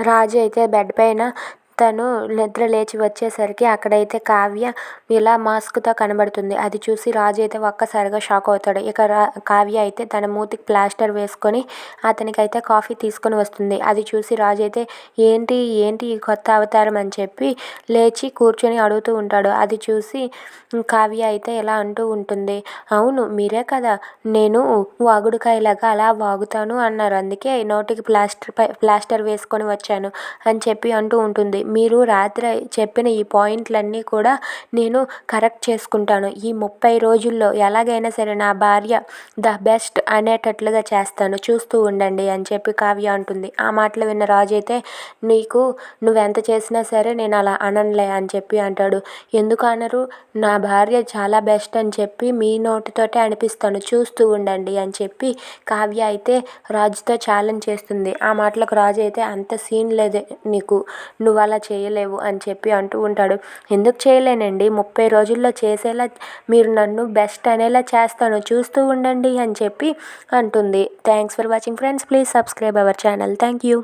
రాజు అయితే బెడ్ పైన తను నిద్ర లేచి వచ్చేసరికి అక్కడైతే కావ్య ఇలా మాస్క్తో కనబడుతుంది. అది చూసి రాజు అయితే ఒక్కసారిగా షాక్ అవుతాడు. ఇక రా కావ్య అయితే తన మూతికి ప్లాస్టర్ వేసుకొని అతనికైతే కాఫీ తీసుకొని వస్తుంది. అది చూసి రాజు అయితే ఏంటి ఏంటి ఈ కొత్త అవతారం? అని చెప్పి లేచి కూర్చొని అడుగుతూ ఉంటాడు. అది చూసి కావ్య అయితే ఇలా అంటూ ఉంటుంది అవును మీరే కదా. నేను వాగుడుకాయలాగా అలా వాగుతాను అన్నారు. అందుకే నోటికి ప్లాస్టర్ ప్లాస్టర్ వేసుకొని వచ్చాను అని చెప్పి అంటూ ఉంటుంది. మీరు రాత్రి చెప్పిన ఈ పాయింట్లన్నీ కూడా నేను కరెక్ట్ చేసుకుంటాను. ఈ ముప్పై రోజుల్లో ఎలాగైనా సరే నా భార్య ద బెస్ట్ అనేటట్లుగా చేస్తాను. చూస్తూ ఉండండి అని చెప్పి కావ్య అంటుంది. ఆ మాటలు విన్న రాజు అయితే నీకు నువ్వెంత చేసినా సరే నేను అలా అననులే అని చెప్పి అంటాడు. ఎందుకు అనరు? నా భార్య చాలా బెస్ట్ అని చెప్పి మీ నోటితోటే అనిపిస్తాను. చూస్తూ ఉండండి అని చెప్పి కావ్య అయితే రాజుతో ఛాలెంజ్ చేస్తుంది. ఆ మాటలకు రాజు అయితే అంత సీన్ లేదు నీకు. నువ్వు అలా చేయలేవు అని చెప్పి అంటూ ఉంటాడు. ఎందుకు చేయలేనండి? ముప్పై రోజుల్లో చేసేలా మీరు నన్ను బెస్ట్ అనేలా చేస్తాను. చూస్తూ ఉండండి అని చెప్పి అంటుంది. Thanks for watching friends please subscribe our channel thank you